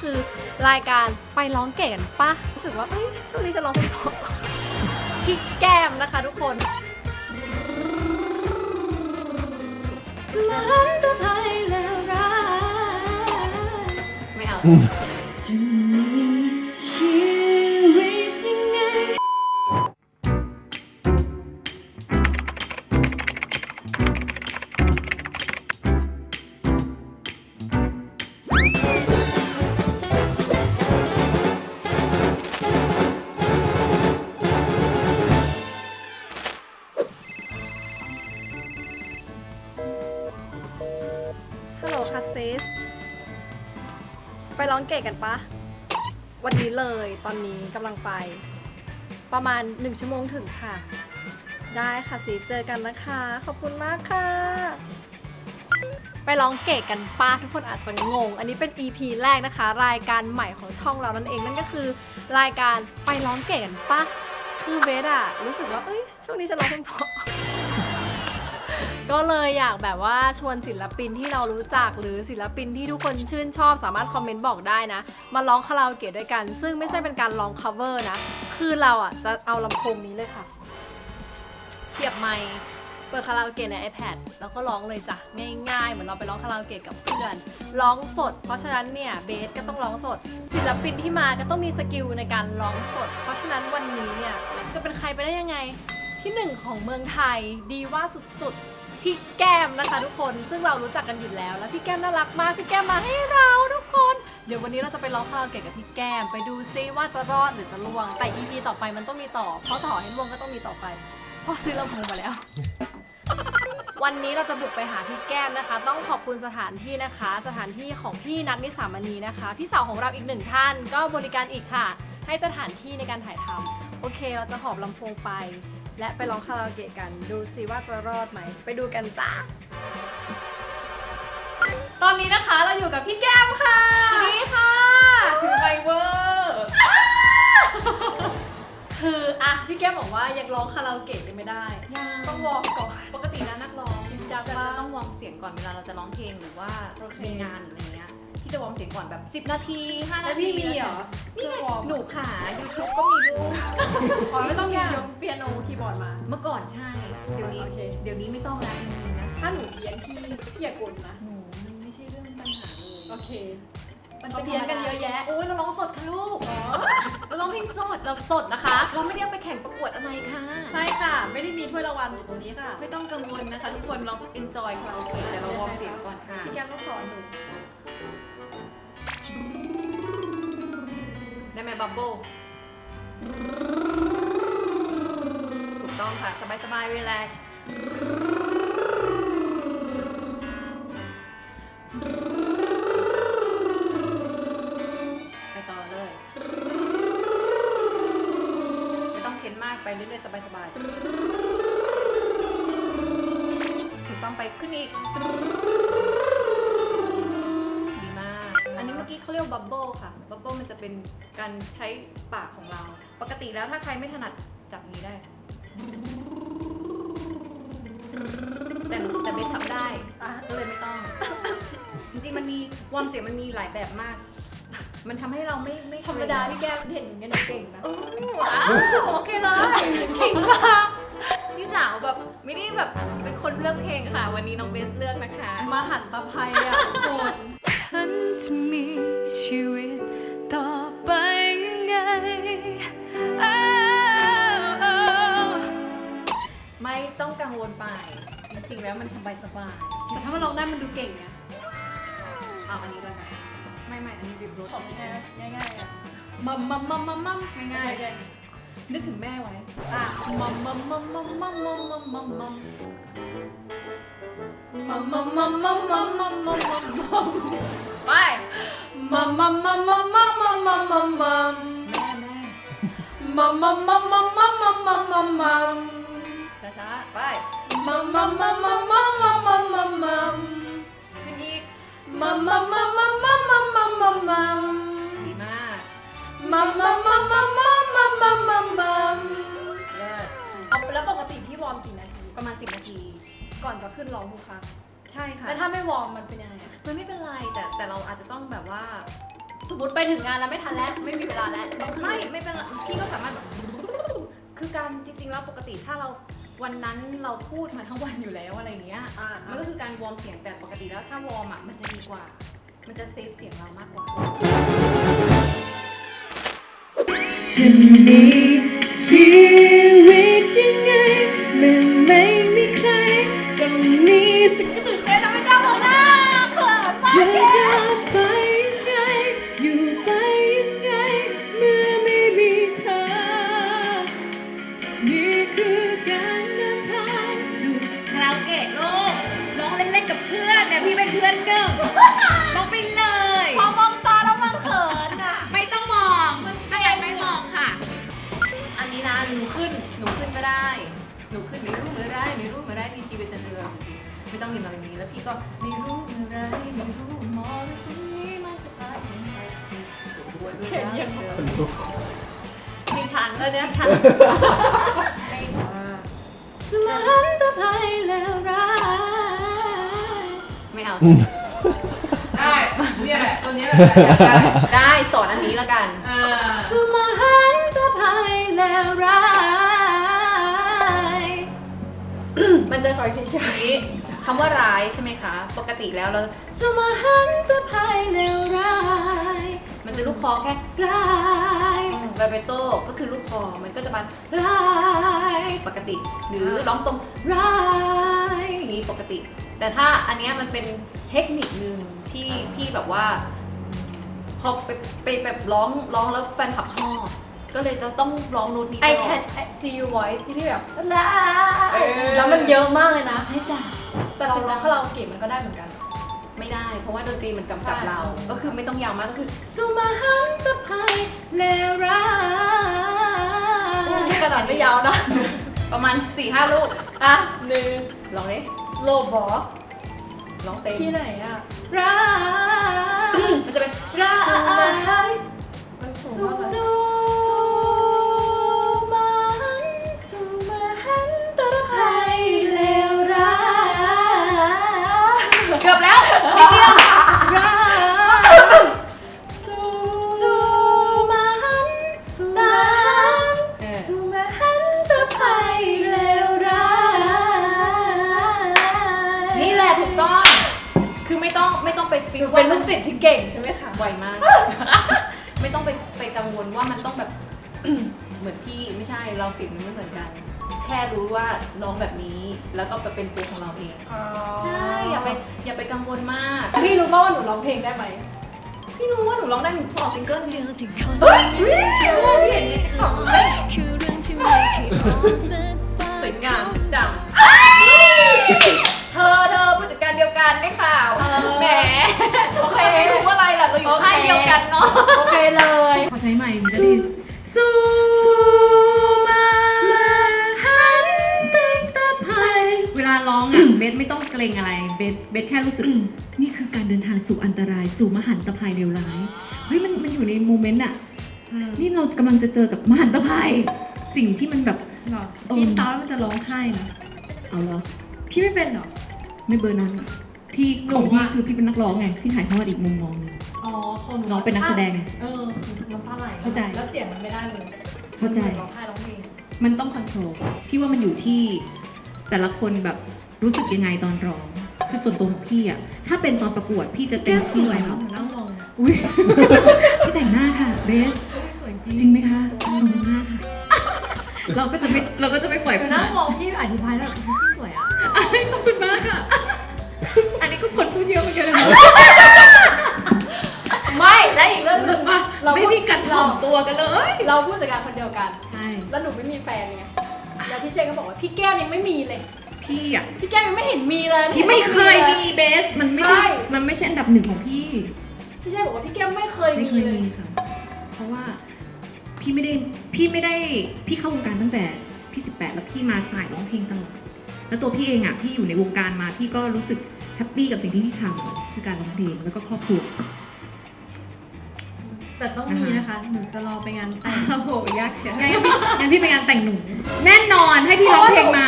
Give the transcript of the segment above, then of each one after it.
คือรายการไปร้องเก่งกันปะรู้สึกว่าเอ้ยช่วงนี้จะร้องเพลงเพราะพี่แก้มนะคะทุกคนหลังตัวไทยแล้วรักไม่เอา เกะกันปะวันนี้เลยตอนนี้กำลังไป ประมาณ 1 ชั่วโมงถึงค่ะ ได้ค่ะสีเจอกันนะคะ ขอบคุณมากค่ะ ไปร้องเกะกันป้าทุกคนอาจจะงง อันนี้เป็น EP แรกนะคะ รายการใหม่ของช่องเรานั่นเองนั่นก็คือ รายการไปร้องเกะกันป้าคือเบสอะรู้สึกว่าเอ้ยช่วงนี้จะร้องเพลงเพราะ ก็เลยอยากแบบว่าชวนศิลปินที่เรารู้จักหรือศิลปินที่ทุกคนชื่นชอบสามารถคอมเมนต์บอกได้นะ มาร้องคาราโอเกะด้วยกัน ซึ่งไม่ใช่เป็นการร้อง cover นะ คือเราอะจะเอาลำโพงนี้เลยค่ะเสียบไมค์เปิดคาราโอเกะใน iPad แล้วก็ร้องเลยจ้ะง่ายๆ เหมือนเราไปร้องคาราโอเกะกับเพื่อนร้องสด เพราะฉะนั้นเนี่ยเบสก็ต้องร้องสด ศิลปินที่มาก็ต้องมีสกิลในการร้องสด เพราะฉะนั้นวันนี้เนี่ยจะเป็นใครไปได้ยังไง ที่หนึ่งของเมืองไทยดีว่าสุดๆพี่แก้มนะคะทุกคน ซึ่งเรารู้จักกันอยู่แล้ว แล้วพี่แก้มน่ารักมากพี่แก้มมาให้เราทุกคน เดี๋ยววันนี้เราจะไปร้องคาราโอเกะกับพี่แก้ม ไปดูซิว่าจะรอดหรือจะล่วง แต่ EP ต่อไปมันต้องมีต่อ เพราะต่อให้ล่วงก็ต้องมีต่อไป เพราะซื้อลำโพงมาแล้ว วันนี้เราจะบุกไปหาพี่แก้มนะคะ ต้องขอบคุณสถานที่นะคะ สถานที่ของพี่นัทนิสามณีนะคะ พี่สาวของเราอีกหนึ่งท่าน ก็บริการอีกค่ะ ให้สถานที่ในการถ่ายทำโอเค เราจะหอบลำโพงไปและไปร้องคาราโอเกะกันดูซิว่าจะรอดไหม ไปดูกันจ้าตอนนี้นะคะเราอยู่กับพี่แก้มค่ะสวัสดีค่ะถือไมเวอร์คืออะพี่แก้มบอกว่ายังร้องคาราโอเกะเลยไม่ได้ ต้องวอร์มก่อนปกติแล้วนักร้องจริงจัจะงจะปะต้องวอร์มเสียงก่อนเวลาเราจะร้องเพลงหรือว่าโอเคมีงานอะไรเงี้ย ที่จะวอร์มเสียงก่อนแบบ 10 นาที5แล้นาวทีพี่มีเหรอนี่เคไงรื่องวอร์มหนูขา YouTube ก็มีลูกอ๋อไม่ต้องมียกเปียโนคีย์บอร์ดมา เมื่อก่อนใช่ เดี๋ยวนี้โอเคเดี๋ยวนี้ไม่ต้องแล้วจริงๆนะ ถ้าหนูเพี้ยนพี่พี่อย่ากดนะหนูมันไม่ใช่เรื่องปัญหาเลย โอเค มันเขาเพี้ยนกันเยอะแยะ โอ้ยเราร้องสดค่ะลูกเราร้องเพลงสดเราสดนะคะ เราไม่ได้เอาไปแข่งประกวดอะไรค่ะ ใช่ค่ะ ไม่ได้มีถ้วยรางวัลอยู่ตรงนี้ค่ะ ไม่ต้องกังวลนะคะทุกคนเรา enjoy คาราโอเกะแต่เราวอร์มเสียงก่อนค่ะ พี่แก้มต้องสอนหนู ได้ไหมบับเบิ้ลถูกต้องค่ะ สบายสบายรีแลกซ์ไปต่อเลย ไม่ต้องเค้นมากไปเรื่อยๆ สบายสบายๆถูกต้องไปขึ้นอีก บับเบิลค่ะ บับเบิลมันจะเป็นการใช้ปากของเรา ปกติแล้วถ้าใครไม่ถนัดจับอย่างนี้ได้ แต่แต่ไม่ทำได้อะก็เลยไม่ต้อง จริงๆมันมีวอร์มเสียงมันมีหลายแบบมาก มันทำให้เราไม่ไม่ธรรมดาพี่แก้มเห็นอย่างนี้หนูเก่งนะโอ้ว้าวโอเคเลยเก่งมากพี่สาวแบบไม่ได้แบบเป็นคนเลือกเพลงค่ะ วันนี้น้องเบสเลือกนะคะ มาหันตะไคร้อะทุกคน ฉันจะมีชีวิตต่อไปยังไง ไม่ต้องกังวลไป จริงๆแล้วมันสบายสบายๆแต่ถ้ามันร้องได้มันดูเก่งไงเอาอันนี้ก่อนค่ะไม่ไม่อันนี้บิบรถของง่ายง่ายๆอะมัมมัมมัมมัมมัมง่ายๆเลย นึกถึงแม่ไว้ อะมัมมัมมัมมัมมัมมัมมัมมัมมัมมัมมัมมัมมัมมัมมัมมัมมัมมัมไปมัมมัมมัมมัมมัมมัมมัมมัมมัมแม่แม่มัมมัมมัมมัมมัมมัมมัมมัมมัมช้าช้าไปมัมมัมมัมมัมมัมมัมมัมมัมมัมขึ้นอีกมัมมัมมัมมัมมัมมัมมัมมัม มัมมัมมัมมัมมัมมัมมัมมัมมัมเอาแล้วปกติพี่วอร์มกี่นาที ประมาณ 10 นาที ก่อนจะขึ้นร้องทุกครั้งใช่ค่ะ แล้วถ้าไม่วอร์มมันเป็นยังไงอะมันไม่เป็นไรแต่แต่เราอาจจะต้องแบบว่า สมมติไปถึงงานแล้วไม่ทันแล้ว ไม่มีเวลาแล้วต้องขึ้นไม่ไม่เป็นไรพี่ก็สามารถแบบคือการจริงๆแล้วปกติถ้าเราวันนั้นเราพูดมาทั้งวันอยู่แล้วอะไรอย่างเงี้ย อ่ามันก็คือการวอร์มเสียงแต่ปกติแล้วถ้า วอร์มอะมันจะดีกว่า มันจะเซฟเสียงเรามากกว่า จะมีชีวิตยังไงเมื่อไม่มีใครต้องมีสัก ไม่ต้องเรียนอะไรนี้แล้วพี่ก็ไม่รู้เมื่อไรไม่รู้มองสิ่งนี้มันจะไปยังไงเขียนยังมีฉันเลยเนี่ยฉันสมหันตภัยแล้วร้ายไม่เอาได้เนี่ยแหละตัวนี้แหละได้สอนอันนี้และกันอ่าสมหันตภัยแล้วร้ายมันจะคอยเฉยๆำว่าร้ายใช่ไหมคะ ปกติแล้วเราสมหันตภัยแล้วร้าย มันจะลูกคอแค่ร้ายไวเบโต้ก็คือลูกคอมันก็จะมาร้ายปกติ หรือร้องตรงร้ายอย่างนี้ปกติ แต่ถ้าอันเนี้ยมันเป็นเทคนิคหนึ่งที่พี่แบบว่า พอไปไปแบบร้องร้องแล้วแฟนคลับชอบ ก็เลยจะต้องร้องโน้ตนี้ตไอลอแคดนซียูไวที่พี่แบบลาเออ แล้วมันเยอะมากเลยนะ ใช่จ้ะ แต่เราร้องคาราโอเกะมันก็ได้เหมือนกัน ไม่ได้ เพราะว่าดนตรีมันกำกับใช่ เรา ก็คือไม่ต้องยาวมากก็คือสมหันตภัยแล้วร้ายขนาดไม่ยาวนะ ประมาณ4ี่ห้าลูกอะหนึ่งลองดิโลบอร้องเต็มที่ไหนอะร้ายมันจะเป็นร้ายมันสูงสุมากเลยสุ เกือบแล้วนิดเดียวร้ายสูสุมันสุมันเออสุมันตภัยแล้วร้ายนี่แหละถูกต้อง คือไม่ต้องไม่ต้องไปฟิลเป็นลูกศิษย์ที่เก่งใช่ไหมคะไวมาก ไม่ต้องไปไปกังวลว่ามันต้องแบบ เหมือนพี่ไม่ใช่เราเสียงมันไม่เหมือนกัน ค่รู้ว่าน้องแบบนี้ แล้วก็ไปเป็นตัวของเราเองใช่อย่าไปอย่าไปกังวลมากพี่รู้ป่าวว่าหนูร้องเพลงได้ไหมพี่รู้ว่าหนูร้องได้หนูออกซิงเกิลพี่เฮ้ยพี่เห็นนี่ขำเลยคือเรื่องที่ไม่เคยออกจากปากสวยงามดังเธอเธอผู้จัดการเดียวกันได้ข่าวแหมโอเคไม่รู้ว่าอะไรล่ะเราอยู่ค่ายเดียวกันเนาะโอเคเลยขอใช้ใหม่มันจะได้ เบสไม่ต้องเกรงอะไร เบสเบสแค่รู้สึก นี่คือการเดินทางสู่อันตรายสู่มหันตภัยเลวร้ายเฮ้ยมันมันอยู่ในโมเมนต์อะนี่เรากำลังจะเจอกับมหันตภัย สิ่งที่มันแบบหรอพี่ตอนมันจะร้องไห้นะเอาเหรอพี่ไม่เป็นหรอไม่เบอร์นั้นอะพี่ของพี่คือพี่เป็นนักร้องไงพี่ถ่ายทอดอีกมุมมองหนึงอ๋อคนน้องเป็นนักแสดงไงเออน้ำตาไหลเข้าใจแล้วเสียงมันไม่ได้เลยเข้าใจร้องไห้ร้องเพลงมันต้องคอนโทรลพี่ว่ามันอยู่ที่แต่ละคนแบบ รู้สึกยังไงตอนร้องคือส่วนตัวของพี่อะถ้าเป็นตอนประกวดพี่จะเต็มที่เลยเนาะนั่งมองนะอุ้ยพี่แต่งหน้าค่ะเบสสวยจริงจริงไหมคะขอบคุณมากค่ะเราก็จะไม่เราก็จะไม่ปล่อยคือผ่านั่นงมองพี่อธิบายแล้วแบบพี่สวยอะขอบคุณมากค่ะ อันนี้ก็คนพูดเยอะเหมือนกันนะไม่และอีกเรื่องหนึ่งอะเราไม่มีการถ่อมตัวกันเลยเราผู้จัดการคนเดียวกัน ใช่แล้วหนูไม่มีแฟนไงแล้วพี่เชนก็บอกว่าพี่แก้มยังไม่มีเลย พี่อะพี่แก้มยังไม่เห็นมีเลยพี่ไม่เคยมีเบส มันไม่ใช่ใช่มันไม่ใช่อันดับหนึ่งของพี่ พี่เชนบอกว่าพี่แก้มไม่เคยไม่มีเคยเลยมีค่ะ เพราะว่าพี่ไม่ได้ พี่ไม่ได้ พี่เข้าวงการตั้งแต่พี่สิบแปดแล้วพี่มาสายร้องเพลงตลอด แล้วตัวพี่เองอะ พี่อยู่ในวงการมา พี่ก็รู้สึกแฮปปี้กับสิ่งที่พี่ทำคือการร้องเพลงแล้วก็ครอบครัว แต่ต้องมีนะคะหนูจะรอไปงานแต่งโอ้โหยากเชียวงั้นพี่งั้นพี่ไปงานแต่งหนู แน่นอนให้พี่ร้องเพลงไหม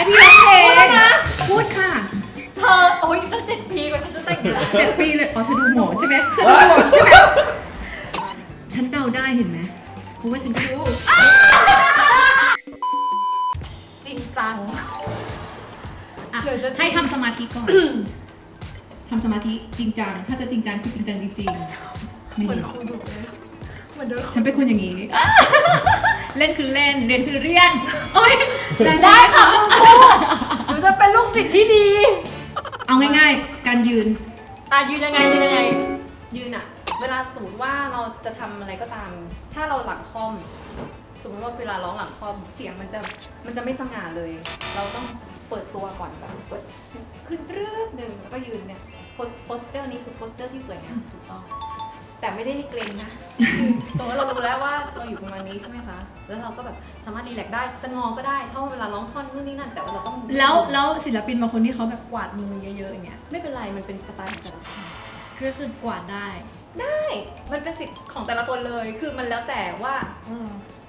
ให้พี่ร้องเพลงพูดค่ะหเธอโอ้ยตั้งเจ็ดปีกว่าฉันจะแต่งงานเจ็ดปีเลยอ๋อเธอดูหมอใช่ไหมเธอดูหมอใช่ไหมฉันเดาได้เห็นไหมเพราะว่าฉันก็รู้จริงจังอะเดี๋ยวจะให้ทำสมาธิก่อนทำสมาธิจริงจัง ถ้าจะจริงจังคือจริงจังจริงๆนี่เหมือนครูดุเลยเหมือนเดิมฉันเป็นคนอย่างนี้ เล่นคือเล่น เรียนคือเรียนโอ้ยได้ค่ะคุณครูหนูจะเป็นลูกศิษย์ที่ดี เอาง่ายๆ การยืน อะยืนยังไงยืนยังไง ยืนอะเวลาสมมติว่าเราจะทำอะไรก็ตาม ถ้าเราหลังคอม สมมติว่าเวลาร้องหลังคอมเสียงมันจะมันจะไม่สง่าเลย เราต้องเปิดตัวก่อนแบบเปิดขึ้นรืบหนึ่งแล้วก็ยืนเนี่ยโพสโพสเจอร์นี้คือโพสเจอร์ที่สวยงามถูกต้อง แต่ไม่ได้เกรงนะสมมติเรารู้แล้วว่าเราอยู่ประมาณนี้ใช่ไหมคะ แล้วเราก็แบบสามารถรีแลกซ์ได้ จะงอก็ได้เพราะว่าเวลาร้องท่อนนู่นนี่นั่น แต่ว่าเราต้องแล้วแล้วศิลปินบางคนที่เขาแบบกวาดมือเยอะๆอย่างเงี้ยไม่เป็นไร มันเป็นสไตล์ของแต่ละคนก็คือกวาดได้ ได้ มันเป็นสิทธิ์ของแต่ละคนเลย คือมันแล้วแต่ว่า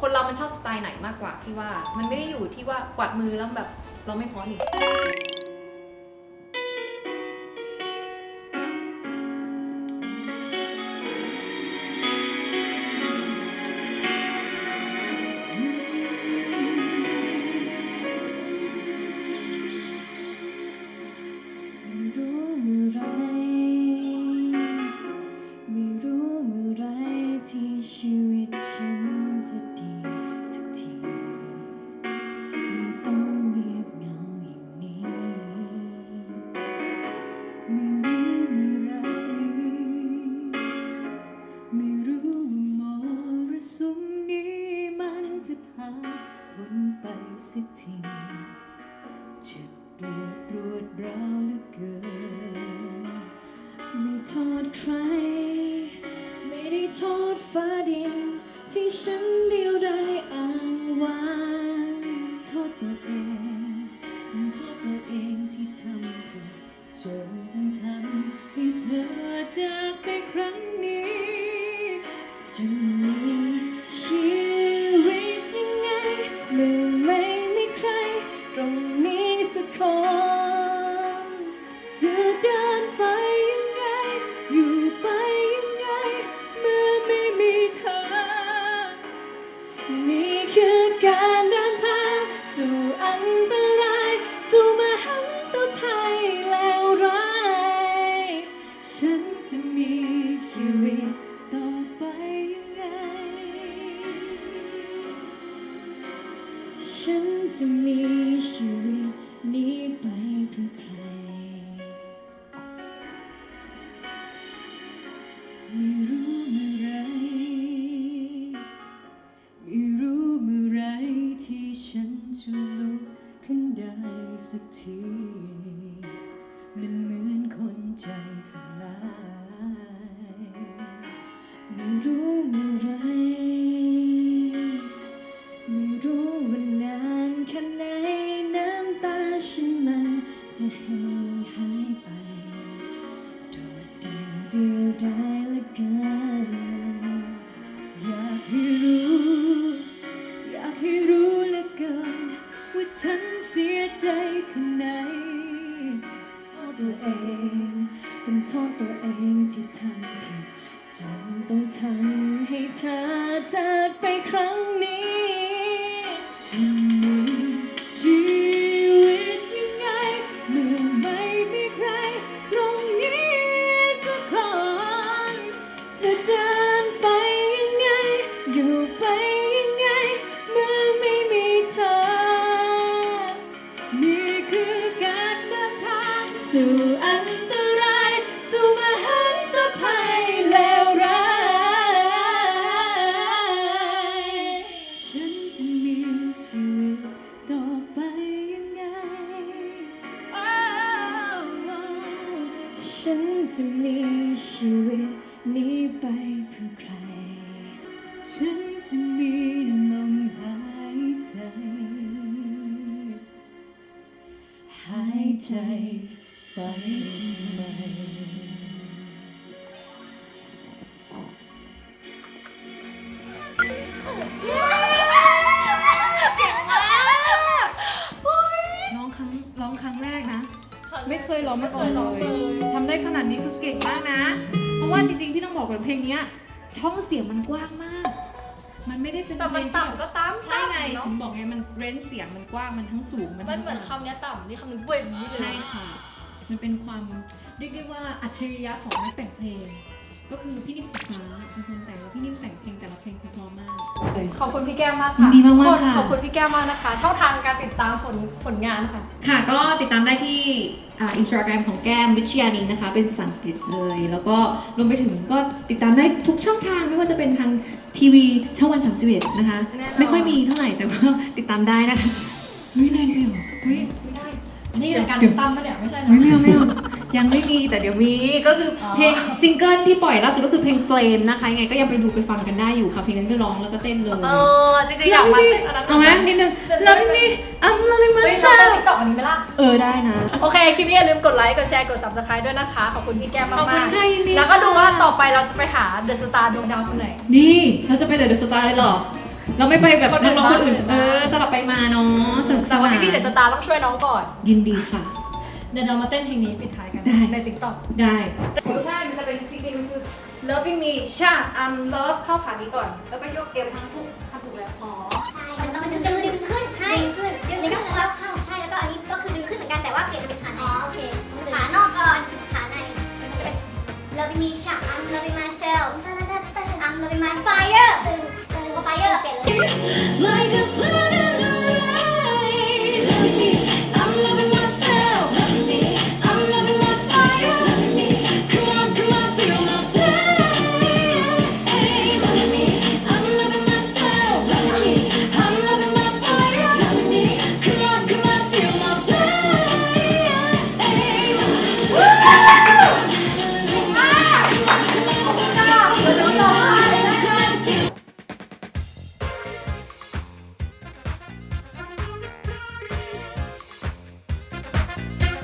คนเรามันชอบสไตล์ไหนมากกว่าที่ว่า มันไม่ได้อยู่ที่ว่ากวาดมือแล้วแบบเราไม่พอนี่ พ้นไปสักทีเจ็บปวดรวดร้าวเหลือเกิน ไม่โทษใคร ไม่ได้โทษฟ้าดิน ที่ฉันเดียวได้อ้างว้างโทษตัวเองต้องโทษตัวเองที่ทำผิดจนต้องทำให้เธอจากไปครั้งนี้จะ จ นี้ไปเพื่อใคร ฉันจะมีลมหายใจ หายใจไปทำไมร้องครั้งร้องครั้งแรกนะ ไม่เคยร้องมาก่อนเลยทำได้ขนาดนี้คือเก่งมากนะ ราะว่าจริงๆที่ต้องบอกก่อนเพลงเนี้ยช่องเสียงมันกว้างมาก มันไม่ได้เป็นแต่มันเพลงที่ต่ำก็ตามใช่ไงเนาะถึงบอกไงมันเรนจ์เสียงมันกว้างมันทั้งสูงมันทั้งเหมือนต่ำคำเนี้ยต่ำนี่คำนึงเว้ยนี่เลใช่ยค่ะ มันเป็นความเรียกได้ว่าอัจฉริยะของนักแต่งเพลง ก็คือพี่นิ่มสุฟ้าเป็นคนแต่งแล้วพี่นิ่มแต่งเพลงแต่ละเพลงคือเพราะมาก ขอบคุณพี่แก้วมากยิค่ะนดีมากๆทุคนค่ะ ขอบคุณพี่แก้วมากนะคะ ช่องทางการติดตามผลผลงานค่ะ ค่ะก็ติดตามได้ที่อินสตาแกรมของแก้มวิชยานีนะคะ เป็นภาษาอังกฤษเลย แล้วก็รวมไปถึงก็ติดตามได้ทุกช่องทางไม่ว่าจะเป็นทางทีวีช่องวันสามสิบเอ็ดนะคะ แน่นอน ไม่ค่อยมีเท่าไหร่แต่ก็ติดตามได้นะคะเฮ้ยแรงไปเหรอเฮ้ยไม่ได้ นี่รายการติดตามปะเนี่ยไม่ใช่นะ ไม่เอาไม่เอา ยังไม่มีแต่เดี๋ยวมีก็คือออเพลงซิงเกิลที่ปล่อยล่าสุดก็คือเพลง Flame นะคะยังไงก็ยังไปดูไปฟังกันได้อยู่ค่ะเพลงนั้นก็ร้องแล้วก็เต้นเลยเออจริงๆอยากมาเต้นอันนั้นเอาไหมนิดนึง Love me I'm loving เฮ้ยเรา myself เต้นติ๊กต็อกอันนี้ไหมล่ะ เออได้นะ โอเค คลิปนี้อย่าลืมกดไลค์ กดแชร์ กด subscribe ด้วยนะคะ ขอบคุณพี่แก้มขอบคุมาณกค่ะยินดีๆแล้วก็ดูค่ะว่าต่อไปเราจะไปหาเดอะสตาร์ดวงดาวคนไหน นี่เราจะไปเดอะสตาร์เลยเหรอ เราไม่ไปแบบคนนัอื่กนร้องคนอื่น บ้าง เออสลับไปมาเนาะสนุกสแต่วันนานี้พี่เดอะสตาร์ต้องช่วยน้องก่อน ยินดีค่ะ เดี๋ยวเรามาเต้นเพลงนี้ปิดท้ายกันได้ ใน TikTok ได้ใช่มันจะเป็นจริงๆมันคือ loving me ชา I'm love เข้าขานี้ก่อน แล้วก็ยกเอวทั้งทุกทำถูกแล้วอ๋อใช่มันต้องดึงดึงดึงขึ้นใช่ดึงขึ้นดึงแล้วก็แล้วเข้าใช่แล้วก็อันนี้ก็คือดึงขึ้นเหมือนกันแต่ว่าเปลี่ยนเป็นขาในอ๋อโอเคขานอกก่อนขาในมันจะเป็น loving me ฉาก I'm loving myself I'm loving my fire ตึงตึงพอ fire เปลี่ยนเลย Like